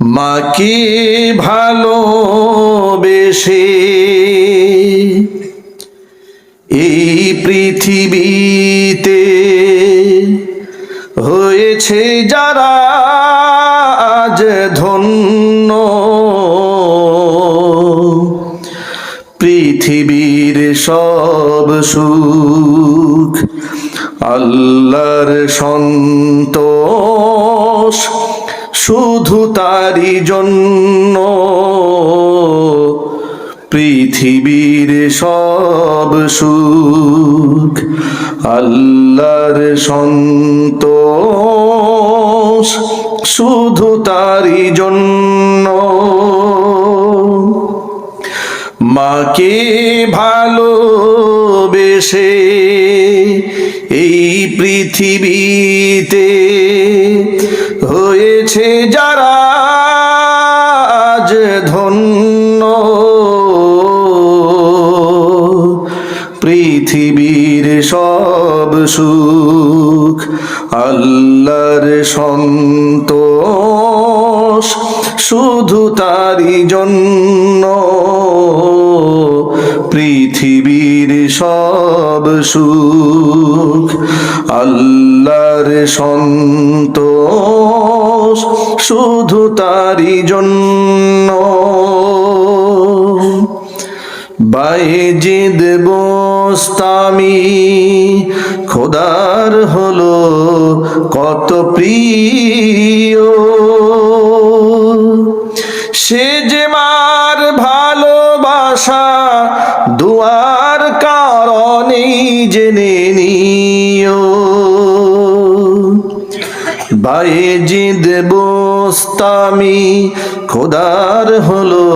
মাকে ভালোবেসে এই পৃথিবীতে হয়েছে যারা আজ ধন্য? পৃথিবীর সব সুখ আল্লাহর সন্তোষ শুধু তারি জন্য পৃথিবীর সব সুখ আল্লাহর সন্তোষ শুধু তারি জন্য। মাকে ভালোবেসে এই পৃথিবীতে হয়েছে যারা আজ ধন্য। পৃথিবীর সব সুখ আল্লাহর সন্তোষ শুধু তারি জন্য। পৃথিবীর সব সুখ, আল্লাহর সন্তোষ শুধু তারি জন্য। বাইজিদ বোস্তামি, খোদার হলো কত প্রিয়। সে যে বাইজিদ বোস্তামি, খোদার হলো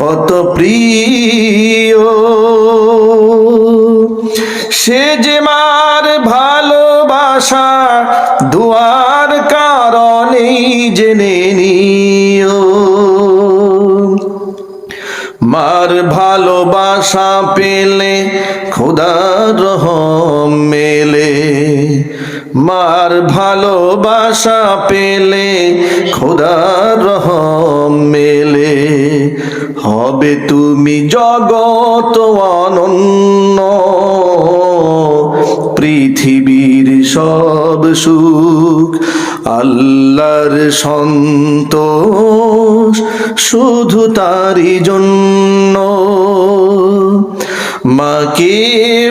কত প্রিয়। সে যে মার ভালোবাসা দুয়ার কারণেই জেনে নিও। মার ভালোবাসা পেলে খোদার রহম মার ভালোবাসা পেলে খোদার রহম মেলে। হবে তুমি জগত অনন্য। পৃথিবীর সব সুখ আল্লাহর সন্তোষ শুধু তারি জন্য। মাকে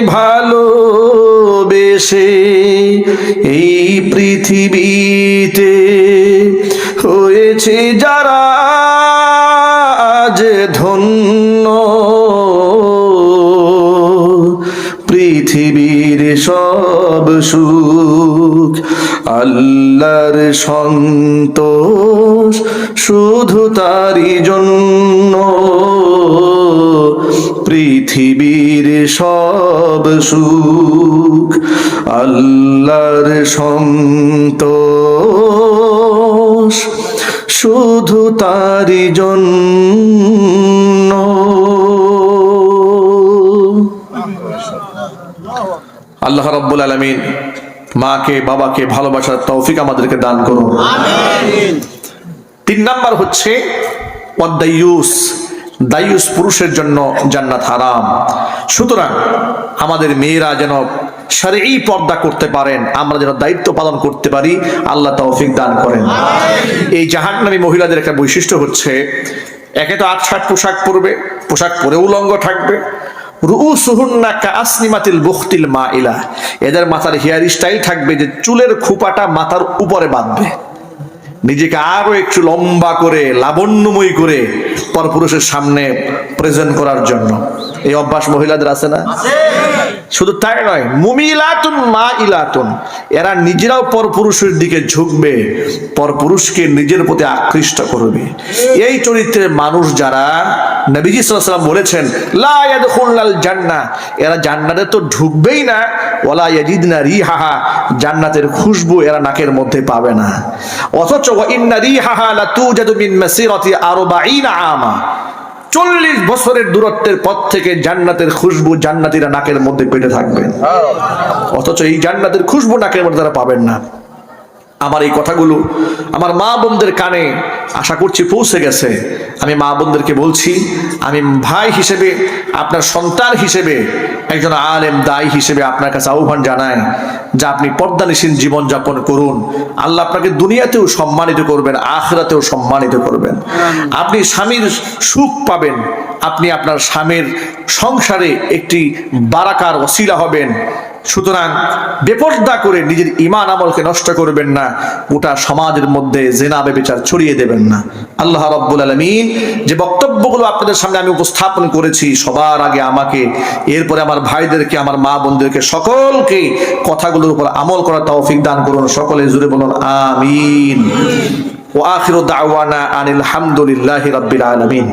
ভালোবেসে এই পৃথিবীতে হয়েছে যারা আজ ধন্য। পৃথিবীর সব সুখ আল্লাহর সন্তোষ শুধু তারি জন্য। পৃথিবীর সব সুখ আল্লাহর সন্তোষ। শুধু তারি জন্য। আল্লাহ রব্বুল আলমিন মাকে বাবাকে ভালোবাসার তৌফিক আমাদেরকে দান করুন। তিন নাম্বার হচ্ছে ওয়াদ্দায়ুস দায়ুস পুরুষের জন্য জান্নাত হারাম। সুতরাং আমাদের মেয়েরা যেন সারেই পর্দা করতে পারেন আমরা যেন দায়িত্ব পালন করতে পারি আল্লাহ তৌফিক দান করেন। এই জাহান্নামী মহিলাদের একটা বৈশিষ্ট্য হচ্ছে একে তো আটসাট পোশাক পরবে পোশাক পরে উলঙ্গ থাকবে। এদের মাথার হেয়ার স্টাইল থাকবে যে চুলের খোপাটা মাথার উপরে বাঁধবে। নিজেকে আরও একটু লম্বা করে, লাবণ্যময়ী করে পরপুরুষের সামনে প্রেজেন্ট করার জন্য। এই অভ্যাস মহিলাদের আছে না? শুধু তাই নয়, মুমিলাতুন মা ইলাতুন এরা নিজেরাও পরপুরুষের দিকে ঝুঁকবে, পরপুরুষকে নিজের প্রতি আকৃষ্ট করবে। এই চরিত্রের মানুষ যারা নবীজি সাল্লাল্লাহু বলেছেন, লা ইয়াদখুলুল জান্নাহ এরা জান্নাতে তো ঢুকবেই না, ওয়ালা ইয়াজিদনা রিহাহা। জান্নাতের খুশবু এরা নাকের মধ্যে পাবে না। অথচ ওয়া ইন্না রিহাহা লা তুজাদু মিন মাসিরাতি 40 আমা। চল্লিশ বছরের দূরত্বের পথ থেকে জান্নাতের খুশবু জান্নাতিরা নাকের মধ্যে পেটে থাকবে। অথচ এই জান্নাতের খুশবু নাকের মধ্যে তারা পাবেন না। আমার এই কথাগুলো আমার মা বোনদের কানে আশা করছি পৌঁছে গেছে। আমি মা বোনদেরকে বলছি, আমি ভাই হিসেবে, আপনার সন্তান হিসেবে একজন আলেম দায়ী হিসেবে আপনার কাছে আহ্বান জানায় যা আপনি পর্দানিসীন জীবনযাপন করুন। আল্লাহ আপনাকে দুনিয়াতেও সম্মানিত করবেন আখরাতেও সম্মানিত করবেন। আপনি স্বামীর সুখ পাবেন আপনি আপনার স্বামীর সংসারে একটি বারাকার অশিলা হবেন। সুতরাং বেপর্দা করে নিজের ইমান আমলকে নষ্ট করবেন না, গোটা সমাজের মধ্যে জেনা, বেবিচার ছড়িয়ে দেবেন না। আল্লাহ রব্বুল আলমিন যে বক্তব্যগুলো আপনাদের সামনে আমি উপস্থাপন করেছি, সবার আগে আমাকে, এরপরে আমার ভাইদেরকে, আমার মা বোনদেরকে, সকলকে কথাগুলোর উপর আমল করার তৌফিক দান করুন। সকলে জুড়ে বলুন, আমিন। ও আখির দাওয়ানা আনিল হামদুলিল্লাহি রাব্বিল আলামিন।